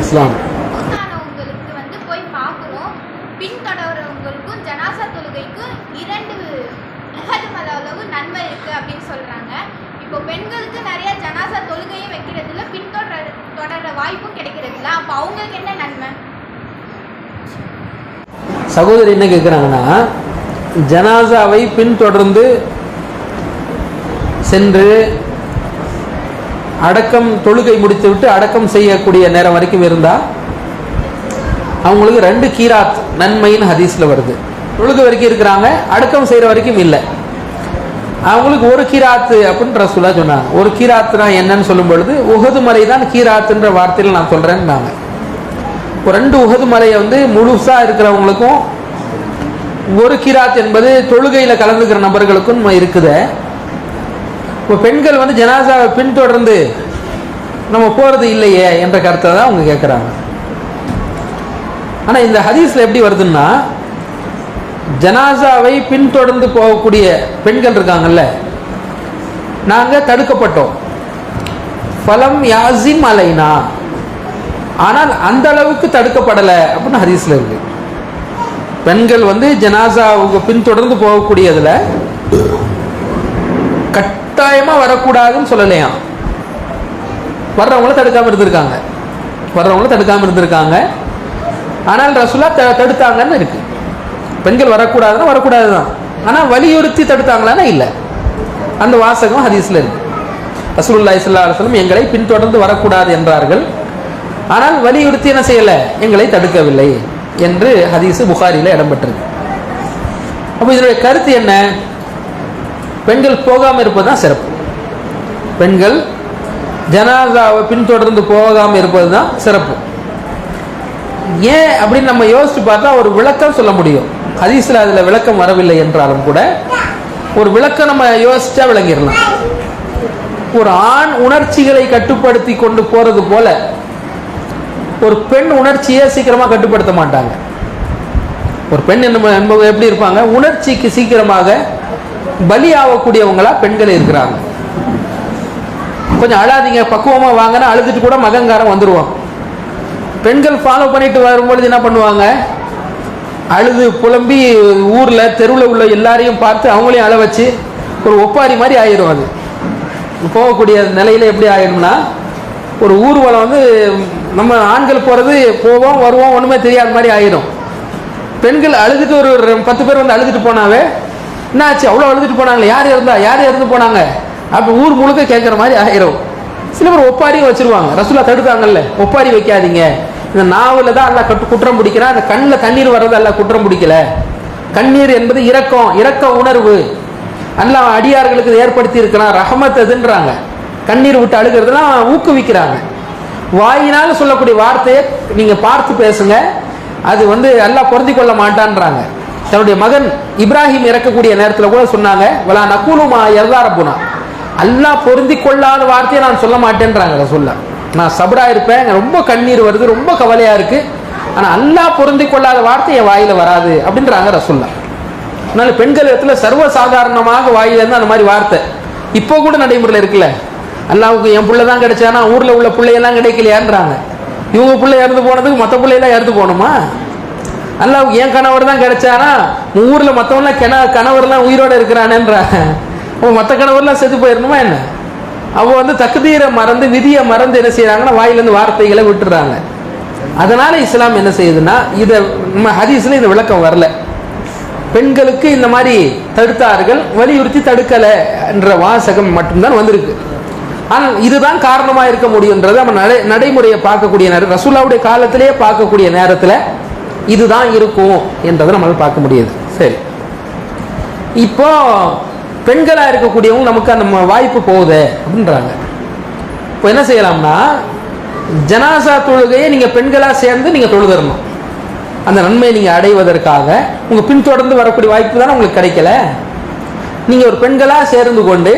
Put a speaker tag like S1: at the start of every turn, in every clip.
S1: இஸ்லாம்.
S2: வந்து போய் பார்க்கணும். பின்தொடர்றவங்களுக்கும் ஜனாசா தொழுகைக்கும் இரண்டு அளவு நன்மை இருக்கு அப்படின்னு சொல்றாங்க. இப்போ பெண்களுக்கு நிறைய ஜனாசா தொழுகையும் வைக்கிறதுல பின்தொடர் தொடர்ற வாய்ப்பும் கிடைக்கிறதுல. அப்போ அவங்களுக்கு என்ன நன்மை?
S1: சகோதரி என்ன கேட்குறாங்கன்னா ஜனாசாவை பின்தொடர்ந்து சென்று அடக்கம் தொழுகை முடித்து விட்டு அடக்கம் செய்யக்கூடிய நேரம் வரைக்கும் இருந்தால் அவங்களுக்கு ரெண்டு கீராத் நன்மைன்னு ஹதீஸில் வருது. தொழுகை வரைக்கும் இருக்கிறாங்க அடக்கம் செய்கிற வரைக்கும் இல்லை. அவங்களுக்கு ஒரு கீராத்து அப்படின்னு ரசூலா சொன்னாங்க. ஒரு கீராத்துனா என்னன்னு சொல்லும் பொழுது உகது மலை தான் கீராத்துன்ற வார்த்தையில் நான் சொல்கிறேன்னாங்க ரெண்டு உகது மலையை வந்து முழுசாக இருக்கிறவங்களுக்கும் ஒரு கிராத் என்பது தொழுகையில் கலந்துக்கிற நபர்களுக்கும் இருக்குது. இப்போ பெண்கள் வந்து ஜனாசாவை பின்தொடர்ந்து நம்ம போகிறது இல்லையே என்ற கருத்தை தான் அவங்க கேட்குறாங்க ஆனால் இந்த ஹதீஸில் எப்படி வருதுன்னா ஜனாசாவை பின்தொடர்ந்து போகக்கூடிய பெண்கள் இருக்காங்கல்ல நாங்கள் தடுக்கப்பட்டோம். பலம் யாசிம் அலைனா ஆனால் அந்த அளவுக்கு தடுக்கப்படலை அப்படின்னு ஹதீஸில் இருக்கு. பெண்கள் வந்து ஜனாசா அவங்க பின்தொடர்ந்து போகக்கூடியதில் கட் கட்டாயமாக வரக்கூடாதுன்னு சொல்லலையா வர்றவங்கள தடுக்காமல் இருந்திருக்காங்க. வர்றவங்கள தடுக்காமல் இருந்திருக்காங்க. ஆனால் ரசுல்லா த தடுத்தாங்கன்னு இருக்கு. பெண்கள் வரக்கூடாதுன்னா வரக்கூடாது தான் ஆனால் வலியுறுத்தி தடுத்தாங்களான்னா இல்லை. அந்த வாசகம் ஹதீஸில் இருக்கு. ரசூல்லா ஸல்லல்லாஹு எங்களை பின்தொடர்ந்து வரக்கூடாது என்றார்கள். ஆனால் வலியுறுத்தி என்ன செய்யலை? எங்களை தடுக்கவில்லை என்று ஹதீஸு புகாரியில் இடம்பெற்றிருக்கு. அப்போ இதனுடைய கருத்து என்ன? பெண்கள் போகாமல் இருப்பது தான் சிறப்பு. பெண்கள் ஜனாதாவை பின்தொடர்ந்து போகாமல் இருப்பது தான் சிறப்பு. ஏன் அப்படின்னு நம்ம யோசிச்சு பார்த்தா ஒரு விளக்கம் சொல்ல முடியும். ஹதீஸில் அதில் விளக்கம் வரவில்லை என்றாலும் கூட ஒரு விளக்கம் நம்ம யோசிச்சா விளங்கிடலாம். ஒரு ஆண் உணர்ச்சிகளை கட்டுப்படுத்தி கொண்டு போறது போல ஒரு பெண் உணர்ச்சியை சீக்கிரமாக கட்டுப்படுத்த மாட்டாங்க. ஒரு பெண் என்ன என்பவங்க எப்படி இருப்பாங்க? உணர்ச்சிக்கு சீக்கிரமாக பலியாகக்கூடியவங்களா பெண்கள் இருக்கிறாங்க. கொஞ்சம் அழாதீங்க பக்குவமா வாங்கினா அழுதுட்டு கூட மகங்காரம் வந்துடுவோம் பெண்கள் ஃபாலோ பண்ணிட்டு வரும்பொழுது என்ன பண்ணுவாங்க? அழுது புலம்பி ஊரில் தெருவில் உள்ள எல்லாரையும் பார்த்து அவங்களையும் அழ வச்சு ஒரு ஒப்பாரி மாதிரி ஆயிடும் அது. போகக்கூடிய நிலையில் எப்படி ஆயிடும்னா ஒரு ஊர்வலம் வந்து நம்ம ஆண்கள் போகிறது போவோம் வருவோம் ஒன்றுமே தெரியாத மாதிரி ஆயிடும் பெண்கள் அழுதுட்டு ஒரு ஒரு பத்து பேர் வந்து அழுதுட்டு போனாவே என்னாச்சு? அவ்வளோ அழுதுட்டு போனாங்களே. யார் இருந்தா யார் இறந்து போனாங்க? அப்போ ஊர் முழுக்க கேட்குற மாதிரி ஆயிரும். சில பேர் ஒப்பாரியும் வச்சிருவாங்க. ரசூலா தடுத்தாங்கல்ல ஒப்பாரி வைக்காதீங்க. இந்த நாவில் தான் எல்லாம் கட்டு குற்றம் பிடிக்கிறான். அந்த கண்ணில் தண்ணீர் வர்றது எல்லாம் குற்றம் பிடிக்கல. கண்ணீர் என்பது இரக்கம். இரக்க உணர்வு. நல்லா அடியார்களுக்கு ஏற்படுத்தி இருக்கிறான். ரஹமத் அதுன்றாங்க கண்ணீர் விட்டு அழுகிறதுலாம் ஊக்குவிக்கிறாங்க. வாயினால் சொல்லக்கூடிய வார்த்தையை நீங்கள் பார்த்து பேசுங்க. அது வந்து எல்லாம் பொருந்தி கொள்ள மாட்டான்றாங்க. தன்னுடைய மகன் இப்ராஹிம் இறக்கக்கூடிய நேரத்தில் கூட சொன்னாங்க வலா நக்கூலுமா எர்தாரப்புனா அல்லாஹ் பொருந்தி கொள்ளாத வார்த்தையை நான் சொல்ல மாட்டேன்றாங்க சொல்ல நான் சபரா இருப்பேன் எனக்கு ரொம்ப கண்ணீர் வருது ரொம்ப கவலையா இருக்கு. ஆனால் அல்லாஹ் பொருந்தி கொள்ளாத வார்த்தை என் வாயில வராது அப்படின்றாங்க ரசுல்லா அதனால பெண்கள் இடத்துல சர்வ சாதாரணமாக இருந்து அந்த மாதிரி வார்த்தை. இப்போ கூட நடைமுறையில் இருக்குல்ல அல்லாவுக்கு என் பிள்ளை தான் கிடைச்சானா ஊரில் உள்ள பிள்ளையெல்லாம் கிடைக்கலையான்றாங்க. இவங்க பிள்ளை இறந்து போனதுக்கு மற்ற பிள்ளையெல்லாம் இறந்து போகணுமா? அல்லாவுக்கு என் கணவர் தான் கிடைச்சானா உன் ஊர்ல மற்றவங்களாம் கிண கணவர்லாம் உயிரோடு இருக்கிறானேன்றாங்க அவன் மற்ற கணவர்லாம் செத்து போயிடணுமா என்ன? அவள் வந்து தகுதீரை மறந்து விதியை மறந்து என்ன செய்கிறாங்கன்னா வாயிலேருந்து வார்த்தைகளை விட்டுறாங்க. அதனால இஸ்லாம் என்ன செய்யுதுன்னா இதை நம்ம ஹதீஸில் இந்த விளக்கம் வரல. பெண்களுக்கு இந்த மாதிரி தடுத்தார்கள் வலியுறுத்தி தடுக்கலை என்ற வாசகம் மட்டும்தான் வந்திருக்கு. ஆனால் இதுதான் காரணமாக இருக்க முடியுன்றது நம்ம நடை நடைமுறையை பார்க்கக்கூடிய நேரம் ரசூல்லாவுடைய காலத்திலேயே பார்க்கக்கூடிய நேரத்தில் இதுதான் இருக்கும் என்றதை நம்மளால் பார்க்க முடியுது. சரி. இப்போ பெண்களாக இருக்கக்கூடியவங்க நமக்கு அந்த வாய்ப்பு போகுது அப்படின்றாங்க. இப்போ என்ன செய்யலாம்னா ஜனாசா தொழுகையை நீங்கள் பெண்களாக சேர்ந்து நீங்கள் தொழுதரணும். அந்த நன்மையை நீங்கள் அடைவதற்காக உங்கள் பின்தொடர்ந்து வரக்கூடிய வாய்ப்பு தானே உங்களுக்கு கிடைக்கல? நீங்கள் ஒரு பெண்களாக சேர்ந்து கொண்டு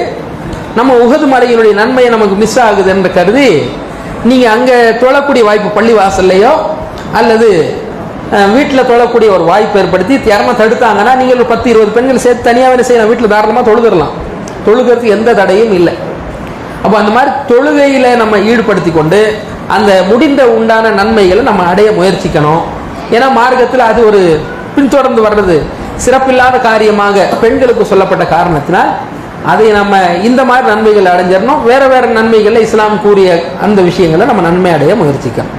S1: நம்ம உகது மலையினுடைய நன்மையை நமக்கு மிஸ் ஆகுது என்று கருதி நீங்கள் அங்கே தொழக்கூடிய வாய்ப்பு பள்ளி வாசல்லையோ அல்லது வீட்டில் தொழக்கூடிய ஒரு வாய்ப்பு ஏற்படுத்தி திறமை தடுத்தாங்கன்னா நீங்கள் ஒரு பத்து இருபது பெண்கள் சேர்த்து தனியாக வேலை செய்யலாம். வீட்டில் தாராளமாக தொழுகிறலாம் தொழுகிறதுக்கு எந்த தடையும் இல்லை. அப்போ அந்த மாதிரி தொழுகையில் நம்ம ஈடுபடுத்தி கொண்டு அந்த முடிந்த உண்டான நன்மைகளை நம்ம அடைய முயற்சிக்கணும். ஏன்னா மார்க்கத்தில் அது ஒரு பின்தொடர்ந்து வர்றது சிறப்பில்லாத காரியமாக பெண்களுக்கு சொல்லப்பட்ட காரணத்தினால் அதை நம்ம இந்த மாதிரி நன்மைகள் அடைஞ்சிடணும். வேறு வேறு நன்மைகளை இஸ்லாம் கூறிய அந்த விஷயங்களை நம்ம நன்மை அடைய முயற்சிக்கணும்.